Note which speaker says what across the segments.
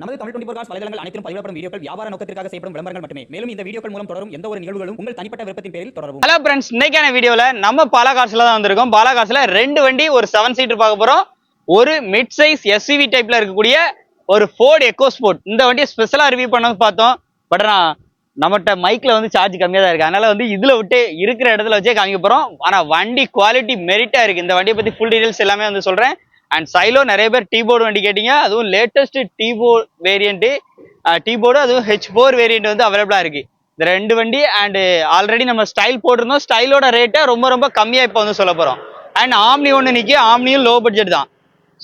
Speaker 1: நமது Tamil twenty four cos வலைதளங்கள் அனைத்தும் பதிவிடப்படும் வீடியோக்கள் வியாபார நோக்கத்திற்காக செய்யப்படும் விளம்பரங்கள் மட்டுமே. மேலும் இந்த வீடியோக்கள் மூலம் தொடரும் எந்த ஒரு நிகழ்வுகளும் உங்கள் தனிப்பட்ட விருப்பத்தின் பேரில் தொடரும்
Speaker 2: ஹலோ ஃப்ரெண்ட்ஸ் இன்னைக்கான வீடியோல நம்ம பாலாகாசுல தான் வந்திருக்கோம். பாலாகாசுல ரெண்டு வண்டி ஒரு செவன் சீட்டர் பார்க்க போறோம். ஒரு மிட் சைஸ் எஸ்யூவி டைப்ல இருக்கக்கூடிய ஒரு ஃபோர்டு எக்கோ ஸ்போர்ட் இந்த வண்டியை ஸ்பெஷலாக ரிவ்யூ பண்ணது பார்த்தோம். பட் ஆனால் நம்மகிட்ட மைக்கில் வந்து சார்ஜ் கம்மியாக தான் இருக்குது அதனால் வந்து இதில் விட்டு இருக்கிற இடத்துல வச்சே காமிக்க போகிறோம் ஆனால் வண்டி குவாலிட்டி மெரிட்டாக இருக்குது இந்த வண்டியை பற்றி ஃபுல் டீடைல்ஸ் எல்லாமே வந்து சொல்கிறேன் அண்ட் சைலோ நிறைய பேர் டீ போர்டு வண்டி கேட்டீங்க அதுவும் latest D four variant D four அதுவும் ஹெச் ஃபோர் வேரியண்ட் வந்து அவைலபிளா இருக்கு. இந்த ரெண்டு வண்டி அண்ட் ஆல்ரெடி நம்ம ஸ்டைல் போட்டிருந்தோம். ஸ்டைலோட ரேட்டை ரொம்ப ரொம்ப கம்மியா இப்போ வந்து சொல்ல போறோம். அண்ட் ஆம்னி ஒன்று நிற்கி ஆம்னியும் லோ பட்ஜெட் தான்.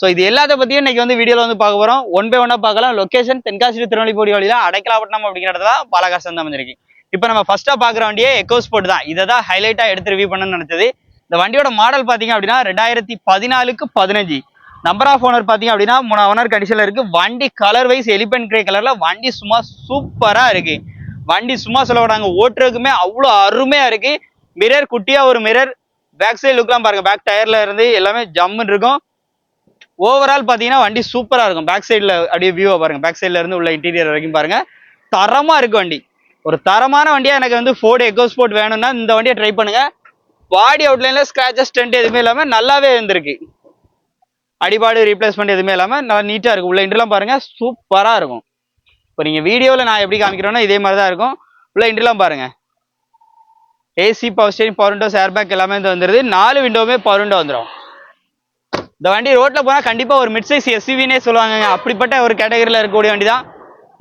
Speaker 2: ஸோ இது எல்லாத்த பற்றியும் இன்னைக்கு வந்து வீடியோவில் வந்து பார்க்க போகிறோம் ஒன் பை ஒன்னாக பார்க்கலாம். லொகேஷன் தென்காசி to திருநெல்வேலி வழியில் அடைக்கலாப்பட்டினம் அப்படிங்கிற இடத்துல பாலகாசம் தான் வந்துருக்கு. இப்போ நம்ம ஃபஸ்ட்டாக பார்க்குற வண்டியே எக்கோ ஸ்போர்ட் தான். இதை தான் ஹைலைட்டாக எடுத்து ரிவ்யூ பண்ணணும்னு நினைச்சது. இந்த வண்டியோட மாடல் பார்த்தீங்க அப்படின்னா ரெண்டாயிரத்தி பதினாலுக்கு பதினஞ்சு. நம்பர் ஆஃப் ஓனர் பார்த்தீங்க அப்படின்னா மூணு ஓனர் கண்டிஷனில் இருக்குது வண்டி கலர் வைஸ் எலிபென்ட் கிரே கலரில் வண்டி சும்மா சூப்பராக இருக்குது வண்டி சும்மா சொல்ல விடாங்க ஓட்டுறதுக்குமே அவ்வளோ அருமையாக இருக்குது மிரர் குட்டியாக ஒரு மிரர் பேக் சைடு லுக்லாம் பாருங்கள் பேக் டயரில் இருந்து எல்லாமே ஜம்முன்னு இருக்கும். ஓவரால் பார்த்தீங்கன்னா வண்டி சூப்பராக இருக்கும். பேக் சைடில் அப்படியே வியூவாக பாருங்கள் பேக் சைடில் இருந்து உள்ள இன்டீரியர் வரைக்கும் பாருங்கள் தரமாக இருக்கும் வண்டி. ஒரு தரமான வண்டியாக எனக்கு வந்து ஃபோர்டு எக்கோ ஸ்போர்ட் வேணும்னா இந்த வண்டியை ட்ரை பண்ணுங்கள் பாடி அவுட்லைனில் ஸ்க்ராச்சஸ் டென்ட் எதுவுமே இல்லாமல் நல்லாவே இருந்திருக்கு. அடிபாடு ரீப்ளேஸ்மெண்ட் எதுவுமே இல்லாமல் நல்லா நீட்டாக இருக்கும். உள்ள இன்டர்லாம் பாருங்க சூப்பராக இருக்கும். இப்போ நீங்கள் வீடியோவில் நான் எப்படி காமிக்கிறேன்னா இதே மாதிரி தான் இருக்கும். உள்ள இன்டர்லாம் பாருங்கள் AC power steering power windows airbag எல்லாமே வந்து வந்துருது. நாலு விண்டோவுமே பவர் விண்டோ வந்துடும் இந்த வண்டி ரோட்டில் போனால் கண்டிப்பாக ஒரு மிட் சைஸ் எஸ்யூவினே சொல்லுவாங்க அப்படிப்பட்ட ஒரு கேட்டகரியில் இருக்கக்கூடிய வண்டி தான்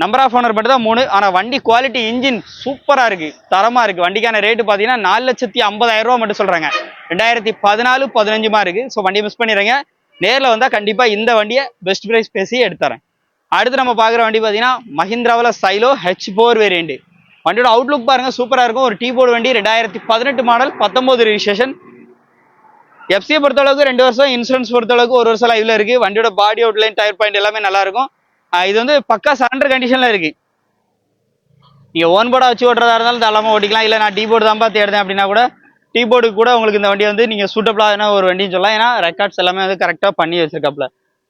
Speaker 2: நம்பர் ஆஃப் ஓனர் மட்டும் தான் மூணு. ஆனால் வண்டி குவாலிட்டி இன்ஜின் சூப்பராக இருக்குது தரமாக இருக்குது வண்டிக்கான ரேட்டு பார்த்தீங்கன்னா நாலு லட்சத்தி ஐம்பதாயிரம் ரூபா மட்டும் சொல்கிறாங்க ரெண்டாயிரத்தி பதினாலு பதினஞ்சுமா இருக்குது ஸோ வண்டியை மிஸ் பண்ணிடுறேங்க நேரில் வந்தால் கண்டிப்பாக இந்த வண்டியை பெஸ்ட் ப்ரைஸ் பேசி எடுத்துறேன். அடுத்து நம்ம பார்க்குற வண்டி பார்த்தீங்கன்னா மஹிந்திராவில் சைலோ ஹெச் ஃபோர் வேரியண்ட் வண்டியோட அவுட்லுக் பாருங்க சூப்பராக இருக்கும். ஒரு டீ போர்டு வண்டி ரெண்டாயிரத்தி பதினெட்டு மாடல் பத்தொம்போது ரிஜிஸ்ட்ரேஷன் எஃப்சியை பொறுத்தளவுக்கு ரெண்டு வருஷம் இன்சூரன்ஸ் பொறுத்தளவுக்கு ஒரு வருஷம் லைவில் இருக்குது வண்டியோட பாடி அவுட்லைன் டயர் பாயிண்ட் எல்லாமே நல்லாயிருக்கும் இது வந்து பக்கா சரண்டர் கண்டிஷனில் இருக்குது நீங்கள் ஓன் போர்டாக வச்சு ஓட்டுறதா இருந்தாலும் தாராளமா ஓட்டிக்கலாம். இல்லை நான் டீ போர்டு தான் பார்த்து எடுத்தேன் அப்படின்னா கூட டீ போர்டுக்கு கூட உங்களுக்கு இந்த வண்டி வந்து நீங்க சூட்டபிளான ஒரு வண்டின்னு சொல்லலாம். ஏன்னா ரெக்கார்ட்ஸ் எல்லாமே வந்து கரெக்டா பண்ணி வச்சிருக்காப்ல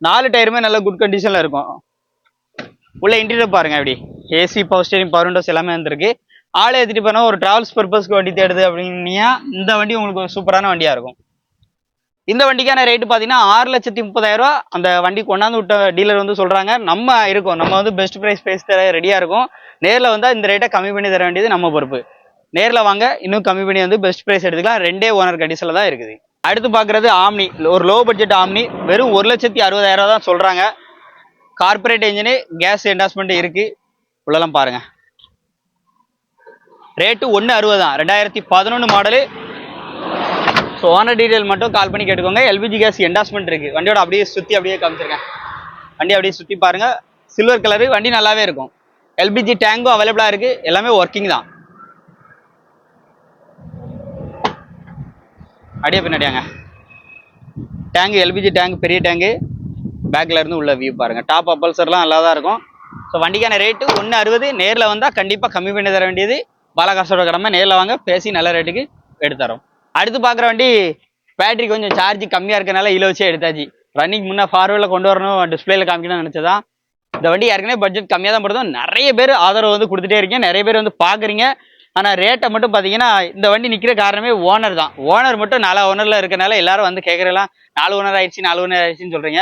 Speaker 2: நாலு டயருமே நல்ல குட் கண்டிஷன்ல இருக்கும். உள்ள இன்டீரியர் பாருங்க அப்படி AC power steering power windows எல்லாமே வந்திருக்கு. ஆளை ஏற்றிட்டு போனா ஒரு டிராவல்ஸ் பர்பஸ்க்கு வண்டி தேடுது அப்படின்னா இந்த வண்டி உங்களுக்கு ஒரு சூப்பரான வண்டியா இருக்கும். இந்த வண்டிக்கான ரேட்டு பார்த்தீங்கன்னா ஆறு லட்சத்தி முப்பதாயிரம் ரூபா அந்த வண்டி கொண்டாந்து விட்ட டீலர் வந்து சொல்றாங்க. நம்ம இருக்கோம். நம்ம வந்து பெஸ்ட் ப்ரைஸ் பேசி தர ரெடியா நேரில் வந்தால் இந்த ரேட்டை கம்மி பண்ணி தர வேண்டியது நம்ம பொறுப்பு. நேரில் வாங்க. இன்னும் கம்மி பண்ணி வந்து பெஸ்ட் ப்ரைஸ் எடுத்துக்கலாம். ரெண்டே ஓனர் கண்டிஷனில் தான் இருக்குது. அடுத்து பார்க்குறது ஆம்னி ஒரு லோ பட்ஜெட் ஆம்னி வெறும் ஒரு லட்சத்தி அறுபதாயிரம் ரூபா தான் சொல்கிறாங்க கார்பரேட் இன்ஜினு கேஸ் என்டாஸ்மெண்ட் இருக்குது உள்ளலாம் பாருங்கள் ரேட்டு ஒன்று அறுபது தான். ரெண்டாயிரத்தி பதினொன்று மாடலு ஸோ ஓனர் டீட்டெயில் மட்டும் கால் பண்ணி கேட்டுக்கோங்க. எல்பிஜி கேஸ் என்டாஸ்மெண்ட் இருக்குது வண்டியோட அப்படியே சுற்றி அப்படியே காமிச்சிருக்கேன் வண்டி அப்படியே சுற்றி பாருங்கள் சில்வர் கலரு வண்டி நல்லாவே இருக்கும். எல்பிஜி டேங்கும் அவைலபிளாக இருக்குது எல்லாமே ஒர்க்கிங் தான். அப்படியே பின்னாடியாங்க டேங்கு எல்பிஜி டேங்க் பெரிய டேங்கு பேக்கில் இருந்து உள்ள வியூ பாருங்க. டாப் அப்பல்சர்லாம் நல்லா தான் இருக்கும். ஸோ வண்டிக்கான ரேட்டு ஒன்று அறுபது. நேரில் வந்தால் கண்டிப்பாக கம்மி பண்ணி தர வேண்டியது. பாலகாசோட கடமை. நேரில் வாங்க. பேசி நல்ல ரேட்டுக்கு எடுத்துறோம் அடுத்து பார்க்குற வண்டி பேட்டரி கொஞ்சம் சார்ஜ் கம்மியாக இருக்கனால இதில் வச்சே எடுத்தாச்சு. ரன்னிங் முன்னே ஃபார்வர்டில் கொண்டு வரணும். டிஸ்பிளேல காமிக்கணும்னு நினச்சதான் இந்த வண்டி ஏற்கனவே பட்ஜெட் கம்மியாக தான் போடுறதும். நிறைய பேர் ஆதரவு வந்து கொடுத்துட்டே இருக்கீங்க. நிறைய பேர் வந்து பார்க்குறீங்க. ஆனால் ரேட்டை மட்டும் பார்த்தீங்கன்னா இந்த வண்டி நிற்கிற காரணமே ஓனர் தான். ஓனர் மட்டும் நாலு ஓனரில் இருக்கனால எல்லாரும் வந்து கேட்குறலாம் நாலு ஓனர் ஆயிடுச்சு நாலு ஓனர் ஆயிடுச்சுன்னு சொல்கிறீங்க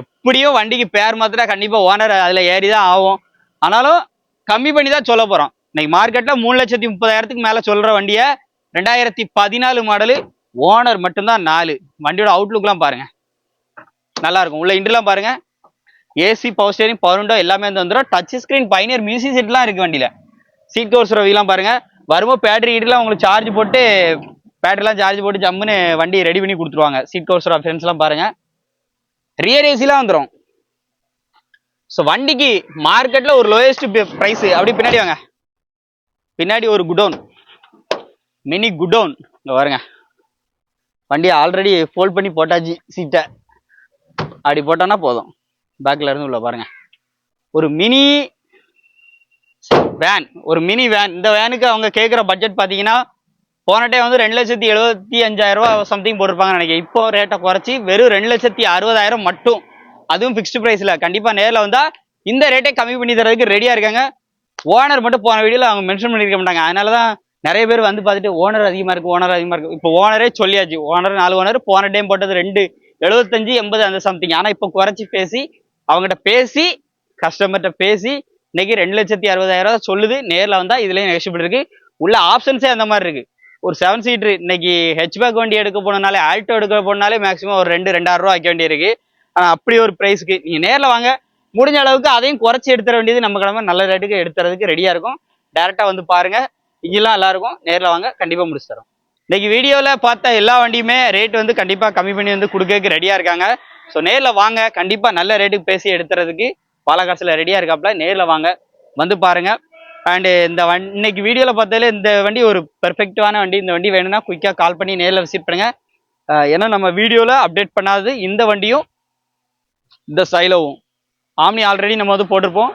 Speaker 2: எப்படியோ வண்டிக்கு பேர் மாத்திரா கண்டிப்பாக ஓனர் அதில் ஏறி தான் ஆகும். ஆனாலும் கம்மி பண்ணி தான் சொல்ல போகிறோம் இன்னைக்கு மார்க்கெட்டில் மூணு லட்சத்தி முப்பதாயிரத்துக்கு மேலே சொல்கிற வண்டியை ரெண்டாயிரத்தி பதினாலு மாடலு ஓனர் மட்டும்தான் நாலு. வண்டியோட அவுட்லுக்லாம் பாருங்கள் நல்லா இருக்கும். உள்ள இன்டர்லாம் பாருங்க. AC power steering power window எல்லாமே வந்து வந்துடும் டச் ஸ்க்ரீன் பைனியர் மியூசிக் செட்லாம் இருக்கு வண்டியில. சீட் கவர்ஸ் ரவிலாம் பாருங்க. வரும்போது பேட்டரி இடிலாம் உங்களுக்கு சார்ஜ் போட்டு பேட்டரிலாம் சார்ஜ் போட்டு ஜம்முன்னு வண்டி ரெடி பண்ணி கொடுத்துருவாங்க. சீட் கவர்ஸ் ஃப்ரெண்ட்ஸ்லாம் பாருங்க. ரியர் ஏசிலாம் வந்துடும் ஸோ வண்டிக்கு மார்க்கெட்டில் ஒரு லோயஸ்ட் ப்ரைஸ் அப்படி பின்னாடி வாங்க. பின்னாடி ஒரு குடோன் மினி குடோன் இங்கே பாருங்க. வண்டியை ஆல்ரெடி ஃபோல்ட் பண்ணி போட்டாச்சு சீட்டை அப்படி போட்டோன்னா போதும். பேக்கில் இருந்து உள்ள பாருங்க. ஒரு மினி வேன் ஒரு மினி வேன் இந்த வேனுக்கு அவங்க கேட்குற பட்ஜெட் பார்த்தீங்கன்னா போன டைம் வந்து ரெண்டு லட்சத்தி எழுபத்தி அஞ்சாயிரம் ரூபா சம்திங் போட்டிருப்பாங்க நினைக்கிறேன். இப்போ ரேட்டை குறைச்சி வெறும் ரெண்டு லட்சத்தி அறுபதாயிரம் மட்டும். அதுவும் ஃபிக்ஸ்டு ப்ரைஸில் கண்டிப்பாக நேரில் வந்தால் இந்த ரேட்டை கம்மி பண்ணி தரதுக்கு ரெடியாக இருக்காங்க. ஓனர் மட்டும் போன வீடியோவில் அவங்க மென்ஷன் பண்ணியிருக்க மாட்டாங்க. அதனால தான் நிறைய பேர் வந்து பார்த்துட்டு ஓனர் அதிகமாக இருக்குது ஓனர் அதிகமாக இருக்குது இப்போ ஓனரே சொல்லியாச்சு. ஓனர் நாலு ஓனர் போன டைம் போட்டது ரெண்டு. எழுபத்தஞ்சு எண்பது அந்த சம்திங் ஆனால் இப்போ குறைச்சி பேசி அவங்ககிட்ட பேசி கஸ்டமர்கிட்ட பேசி இன்னைக்கு ரெண்டு லட்சத்தி அறுபதாயிரம் ரூபா சொல்லுது. நேரில் வந்தால் இதுலேயும் நெகஷியபிள் இருக்கு. உள்ள ஆப்ஷன்ஸே அந்த மாதிரி இருக்கு. ஒரு செவன் சீட்ரு இன்னைக்கு ஹெச்பேக் வண்டி எடுக்க போனாலே ஆல்டோ எடுக்க போனாலே மேக்ஸிமம் ஒரு ரெண்டு ரெண்டாயிரம் ரூபா வைக்க வேண்டியிருக்கு. ஆனால் அப்படி ஒரு ப்ரைஸ்க்கு நீங்கள் நேரில் வாங்க. முடிஞ்ச அளவுக்கு அதையும் குறைச்சி எடுத்துற வேண்டியது நம்ம கிழமை நல்ல ரேட்டுக்கு எடுத்துறதுக்கு ரெடியாக இருக்கும். டேரெக்டாக வந்து பாருங்கள் இங்கெல்லாம் நல்லா இருக்கும் வாங்க கண்டிப்பாக முடிச்சு தரோம். இன்னைக்கு வீடியோவில் பார்த்த எல்லா வண்டியுமே ரேட் வந்து கண்டிப்பாக கம்மி பண்ணி வந்து கொடுக்கறதுக்கு ரெடியாக இருக்காங்க. ஸோ நேரில் வாங்க கண்டிப்பாக நல்ல ரேட்டுக்கு பேசி எடுத்துறதுக்கு பாலக்காசில் ரெடியாக இருக்காப்ல நேரில் வாங்க. வந்து பாருங்கள் அண்டு இந்த வண் இன்னைக்கு வீடியோவில் பார்த்தாலே இந்த வண்டி ஒரு பெர்ஃபெக்டான வண்டி. இந்த வண்டி வேணும்னா குயிக்காக கால் பண்ணி நேரில் விசிட் பண்ணுங்க. ஏன்னா நம்ம வீடியோவில் அப்டேட் பண்ணாதது இந்த வண்டியும் இந்த சைலோவும் ஆம்னி ஆல்ரெடி நம்ம வந்து போட்டிருப்போம்.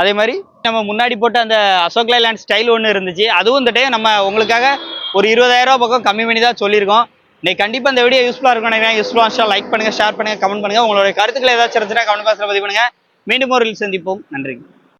Speaker 2: அதே மாதிரி நம்ம முன்னாடி போட்ட அந்த அசோக் லைலாண்ட் ஸ்டைல் ஒன்று இருந்துச்சு. அதுவும் இந்த டைம் நம்ம உங்களுக்காக ஒரு இருபதாயிரரூபா பக்கம் கம்மி பண்ணி தான் சொல்லியிருக்கோம். இன்னைக்கு கண்டிப்பாக இந்த வீடியோ யூஸ்ஃபுல்லாக இருக்கும் நினைக்கிறேன். யூஸ்ஃபுல்லாக லைக் பண்ணுங்கள் ஷேர் பண்ணுங்கள் கமெண்ட் பண்ணுங்க உங்களுடைய கருத்துக்களை ஏதாச்சும் இருந்துச்சுன்னா கமெண்ட் பாக்ஸில் பதிவு பண்ணுங்க. மீண்டும் ஒரு சந்திப்போம். நன்றி